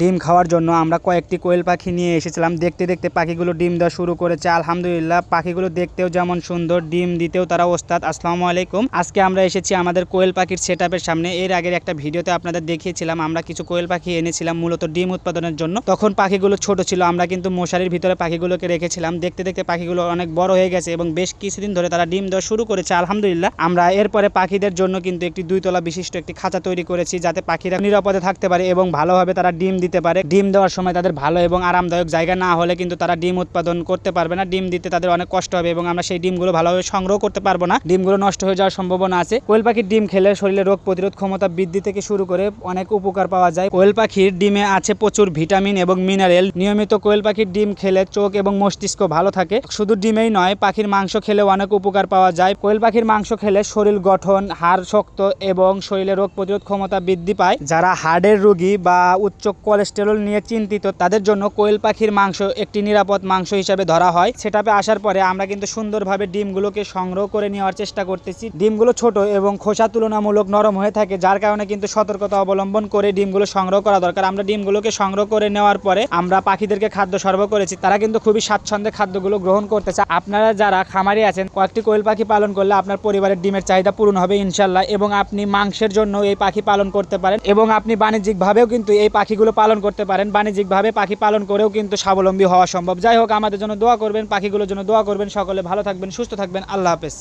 ডিম খাওয়ার জন্য আমরা কয়েকটি কোয়েল পাখি নিয়ে এসেছিলাম। দেখতে দেখতে পাখিগুলো ডিম দেওয়া শুরু করেছে। আলহামদুলিল্লাহ, পাখিগুলো দেখতেও যেমন সুন্দর, ডিম দিতেও তারা ওস্তাদ। আসসালামু আলাইকুম। আজকে আমরা এসেছি আমাদের কোয়েল পাখির সেট সামনে। এর আগের একটা ভিডিওতে আপনাদের দেখিয়েছিলাম, আমরা কিছু কোয়েল পাখি এনেছিলাম মূলত ডিম উৎপাদনের জন্য। তখন পাখিগুলো ছোট ছিল, আমরা কিন্তু মশারির ভিতরে পাখিগুলোকে রেখেছিলাম। দেখতে দেখতে পাখিগুলো অনেক বড় হয়ে গেছে এবং বেশ কিছুদিন ধরে তারা ডিম দেওয়া শুরু করেছে। আলহামদুলিল্লাহ, আমরা এরপরে পাখিদের জন্য কিন্তু একটি দুইতলা বিশিষ্ট একটি খাঁচা তৈরি করেছি, যাতে পাখিরা নিরাপদে থাকতে পারে এবং ভালোভাবে তারা ডিম দিতে পারে। ডিম দেওয়ার সময় তাদের ভালো এবং আরামদায়ক জায়গা না হলে কিন্তু তারা ডিম উৎপাদন করতে পারবে না। ডিম দিতে তাদের অনেক কষ্ট হবে এবং আমরা সেই ডিমগুলো ভালোভাবে সংগ্রহ করতে পারব না। ডিমগুলো নষ্ট হয়ে যাওয়ার সম্ভাবনা আছে। কোয়েল পাখির ডিম খেলে শরীরে রোগ প্রতিরোধ ক্ষমতা বৃদ্ধি থেকে শুরু করে অনেক উপকার পাওয়া যায়। কোয়েল পাখির ডিমে আছে প্রচুর ভিটামিন এবং মিনারেল। নিয়মিত কোয়েল পাখির ডিম খেলে চোখ এবং মস্তিষ্ক ভালো থাকে। শুধু ডিমেই নয়, পাখির মাংস খেলেও অনেক উপকার পাওয়া যায়। কোয়েল পাখির মাংস খেলে শরীর গঠন, হাড় শক্ত এবং শরীরে রোগ প্রতিরোধ ক্ষমতা বৃদ্ধি পায়। যারা হার্টের রোগী বা উচ্চ কোলেস্টেরল নিয়ে চিন্তিত, তাদের জন্য কোয়েল পাখির মাংস একটি নিরাপদ মাংস হিসাবে ধরা হয়। সেটাপে আসার পরে আমরা কিন্তু সুন্দরভাবে ডিমগুলোকে সংগ্রহ করে নেওয়ার চেষ্টা করতেছি। ডিমগুলো ছোট এবং খোসা তুলনামূলক নরম হয়ে থাকে, যার কারণে কিন্তু সতর্কতা অবলম্বন করে ডিমগুলো সংগ্রহ করা দরকার। আমরা ডিমগুলোকে সংগ্রহ করে নেওয়ার পরে আমরা পাখিদেরকে খাদ্য সরবরাহ করেছি। তারা কিন্তু খুবই স্বাচ্ছন্দ্যে খাদ্যগুলো গ্রহণ করতেছে আপনারা যারা খামারে আছেন, কয়েকটি কোয়েল পাখি পালন করলে আপনার পরিবারের ডিমের চাহিদা পূরণ হবে ইনশাল্লাহ এবং আপনি মাংসের জন্য এই পাখি পালন করতে পারেন এবং আপনি বাণিজ্যিকভাবেও কিন্তু এই পাখিগুলো পালন করতে পারেন, বাণিজ্যিকভাবে পাখি পালন করেও কিন্তু স্বাবলম্বী হওয়া সম্ভব। যাই হোক, আমাদের জন্য দোয়া করবেন, পাখিগুলোর জন্য দোয়া করবেন। সকলে ভালো থাকবেন, সুস্থ থাকবেন। আল্লাহ হাফেজ।